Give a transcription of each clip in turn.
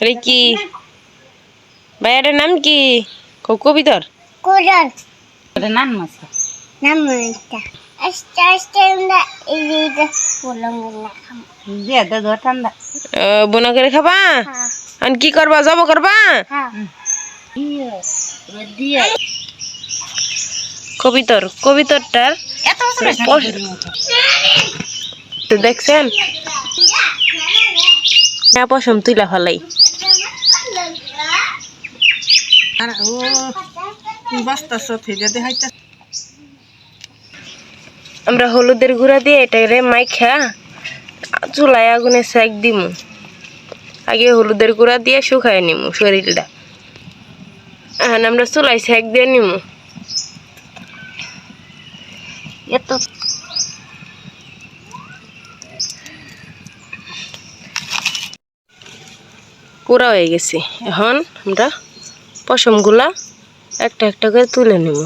আরে কি ভাইয়াটার নাম কি? কবিতর কোরাল ওটা নান আস্তে আমরা এই যে বোনা করে খাবা? হ্যাঁ। আর কি করবা? জব করবা? হ্যাঁ। কবিতর কবিতরটার দেখছেন? না পশম তুইলা ফেলাই। আর আমরা হলুদের গুঁড়া দিয়ে এটারে মাইখা। চুলায় আগুনে সেক দিমু। আগে হলুদের গুঁড়া দিয়ে শুকাই নিমু শরীরটা। এখন আমরা চুলায় সেক দিয়ে নিমু। এত হয়ে গেছে। এখন আমরা পশমগুলা একটা একটা করে তুলে নিব।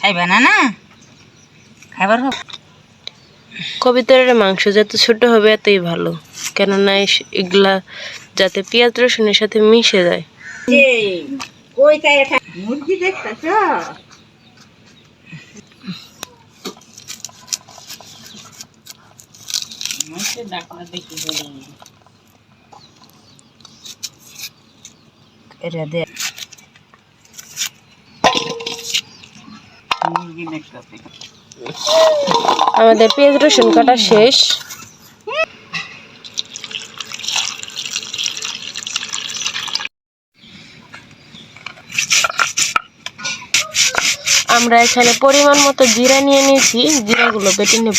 খাইবে না না? খাইবার হোক। কবিতার মাংস যত ছোট হবে এতই ভালো। কেননা এগুলা যাতে পেঁয়াজ রসুনের সাথে মিশে যায়। মুরগি দেখতাছ? মুরগি দেখতাছে? আমাদের পেঁয়াজ রসুন কাটা শেষ। আমরা এখানে পরিমাণ মতো জিরা নিয়ে নিয়েছি জিরাগুলো বেটে নেব।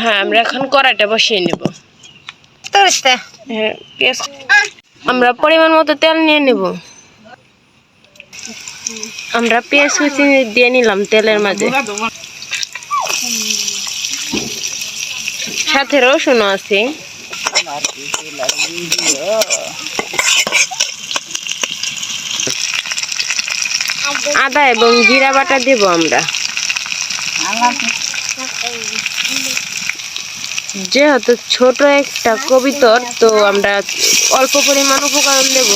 হ্যাঁ আমরা এখন কড়াইটা বসিয়ে নেব। হ্যাঁ পেঁয়াজ আমরা পরিমাণ মতো তেল নিয়ে নেব। আমরা পেঁয়াজ কুচি দিয়ে নিলাম তেলের মাঝে। সাথে রসুন আছে। আদা এবং জিরা বাটা দেব আমরা। যেহেতু ছোট একটা কবিতর, তো আমরা অল্প পরিমাণ উপকরণ দেব।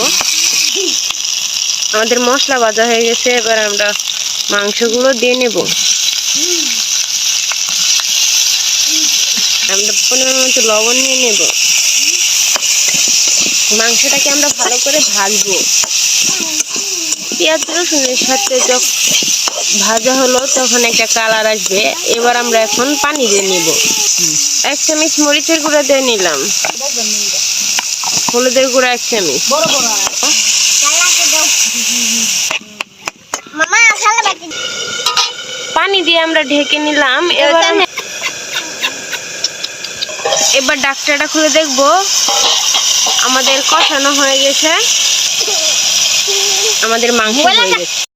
আমাদের মশলা ভাজা হয়ে গেছে, এবার আমরা মাংসগুলো দিয়ে নেব। আমরা পনেরো মতো লবণ নিয়ে নেব। মাংসটাকে আমরা ভালো করে ভাজবো। পেঁয়াজ রসুনের সাথে যখন ভাজা হলো, তখন একটা কালার আসবে। এবার আমরা এখন পানি দিয়ে নিব। এক চামচ মরিচের গুঁড়া দিয়ে নিলাম। হলুদের গুঁড়া এক চামচ। পানি দিয়ে আমরা ঢেকে নিলাম। এবার এবার ডাক্তারটা খুলে দেখব। আমাদের কষানো হয়ে গেছে। আমাদের মাংস হয়ে গেছে।